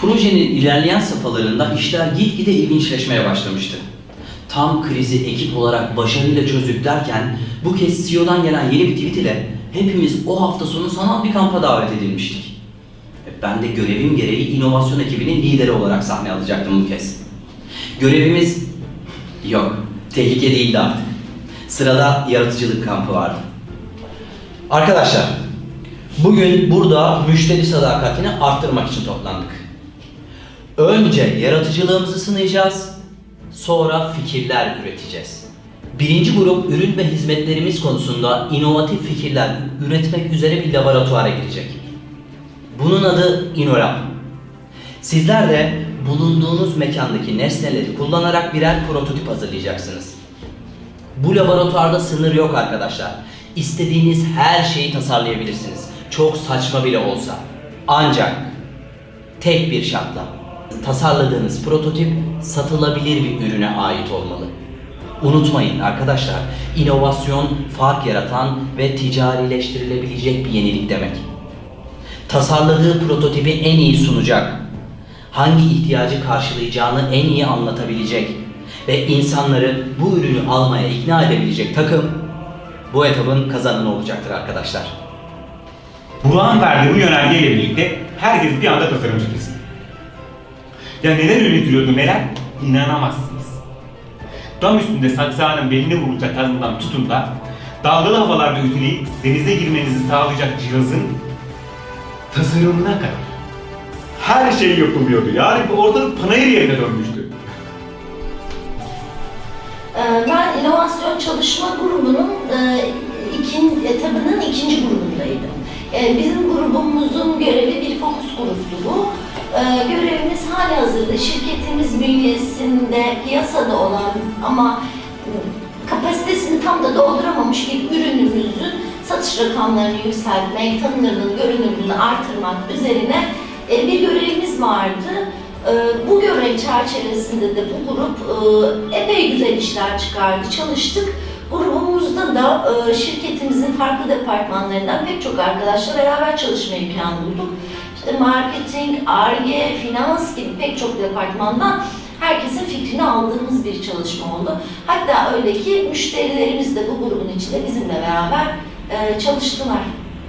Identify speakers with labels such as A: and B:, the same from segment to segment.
A: Projenin ilerleyen safhalarında işler gitgide ilginçleşmeye başlamıştı. Tam krizi ekip olarak başarıyla çözdük derken bu kez CEO'dan gelen yeni bir tweet ile hepimiz o hafta sonu sanal bir kampa davet edilmiştik. E, Ben de görevim gereği inovasyon ekibinin lideri olarak sahne alacaktım bu kez. Görevimiz yok, tehlike değildi artık. Sırada yaratıcılık kampı vardı. Arkadaşlar, bugün burada müşteri sadakatini arttırmak için toplandık. Önce yaratıcılığımızı sınayacağız, sonra fikirler üreteceğiz. Birinci grup ürün ve hizmetlerimiz konusunda inovatif fikirler üretmek üzere bir laboratuvara girecek. Bunun adı InnoLab. Sizler de bulunduğunuz mekandaki nesneleri kullanarak birer prototip hazırlayacaksınız. Bu laboratuvarda sınır yok arkadaşlar. İstediğiniz her şeyi tasarlayabilirsiniz. Çok saçma bile olsa. Ancak tek bir şartla tasarladığınız prototip satılabilir bir ürüne ait olmalı. Unutmayın arkadaşlar, inovasyon fark yaratan ve ticarileştirilebilecek bir yenilik demek. Tasarladığı prototipi en iyi sunacak. Hangi ihtiyacı karşılayacağını en iyi anlatabilecek ve insanları bu ürünü almaya ikna edebilecek takım bu etabın kazananı olacaktır arkadaşlar.
B: Burak'ın verdiği bu yönergeyle birlikte herkes bir anda tasarımcı kesin. Ya neler üretiliyordu neler? İnanamazsınız. Dam üstünde saksağının belini vuracak kazmadan tutun da dalgalı havalarda ütüleyip denize girmenizi sağlayacak cihazın tasarımına kadar. Her şey yapılıyordu. Yani bu ortalık panayır yerine dönmüştü.
C: Ben inovasyon çalışma grubunun e, ikin, etabının ikinci grubundaydım. Ee, Bizim grubumuzun görevi bir fokus gruptu bu. Ee, Görevimiz hali hazırda şirketimiz bünyesinde piyasada olan ama e, kapasitesini tam da dolduramamış bir ürünümüzün satış rakamlarını yükseltmek, tanınırlığını, görünürlüğünü artırmak üzerine e, bir görevimiz vardı. Ee, Bu görev çerçevesinde de bu grup e, epey güzel işler çıkardı, çalıştık. Grubumuzda da e, şirketimizin farklı departmanlarından pek çok arkadaşla beraber çalışma imkanı bulduk. İşte marketing, ARGE, finans gibi pek çok departmandan herkesin fikrini aldığımız bir çalışma oldu. Hatta öyle ki müşterilerimiz de bu grubun içinde bizimle beraber e, çalıştılar.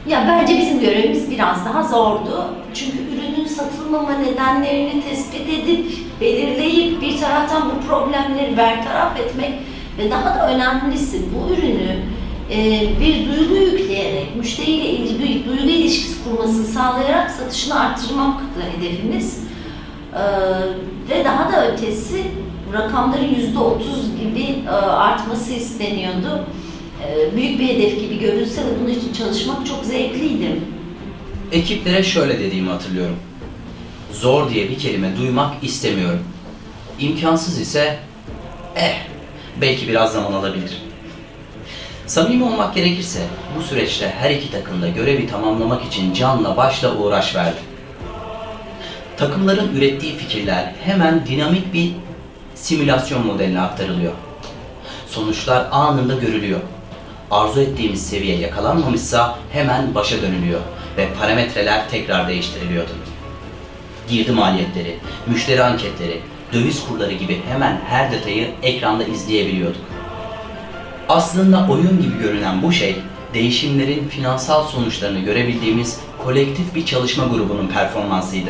C: Ya bence bizim görevimiz biraz daha zordu. Çünkü ürünün satılmama nedenlerini tespit edip, belirleyip bir taraftan bu problemleri bertaraf etmek ve daha da önemlisi bu ürünü e, bir duygu yükleyerek, müşteriyle ilgili duygu ilişkisi kurmasını sağlayarak satışını arttırmaktı hedefimiz. Ee, ve daha da ötesi rakamların yüzde otuz gibi e, artması isteniyordu. Büyük bir hedef gibi görünse de bunun için çalışmak çok zevkliydi.
A: Ekiplere şöyle dediğimi hatırlıyorum. Zor diye bir kelime duymak istemiyorum. İmkansız ise eh belki biraz zaman alabilir. Samimi olmak gerekirse bu süreçte her iki takım da görevi tamamlamak için canla başla uğraş verdi. Takımların ürettiği fikirler hemen dinamik bir simülasyon modeline aktarılıyor. Sonuçlar anında görülüyor. Arzu ettiğimiz seviye yakalanmamışsa hemen başa dönülüyor ve parametreler tekrar değiştiriliyordu. Girdi maliyetleri, müşteri anketleri, döviz kurları gibi hemen her detayı ekranda izleyebiliyorduk. Aslında oyun gibi görünen bu şey, değişimlerin finansal sonuçlarını görebildiğimiz kolektif bir çalışma grubunun performansıydı.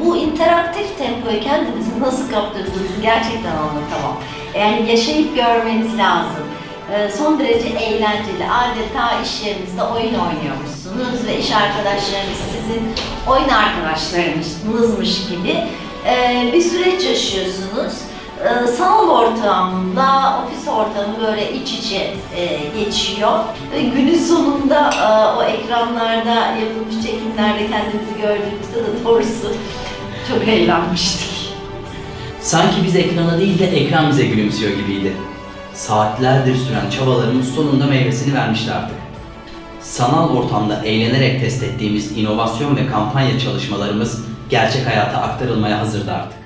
C: Bu interaktif tempoyu kendinizi nasıl kaptırdığınızı gerçekten anlatamam. Yani yaşayıp görmeniz lazım. Ee, son derece eğlenceli. Adeta iş yerinizde oyun oynuyormuşsunuz ve iş arkadaşlarınız sizin oyun arkadaşlarınızmış gibi ee, bir süreç yaşıyorsunuz. Ee, Sanal ortamda, ofis ortamı böyle iç içe e, geçiyor. Ve günün sonunda e, o ekranlarda yapılmış çekimlerde kendimizi gördüğümüzde de doğrusu çok eğlenmiştik.
A: Sanki biz ekrana değil de ekran bize gülümsüyor gibiydi. Saatlerdir süren çabalarımız sonunda meyvesini vermişti artık. Sanal ortamda eğlenerek test ettiğimiz inovasyon ve kampanya çalışmalarımız gerçek hayata aktarılmaya hazırdı artık.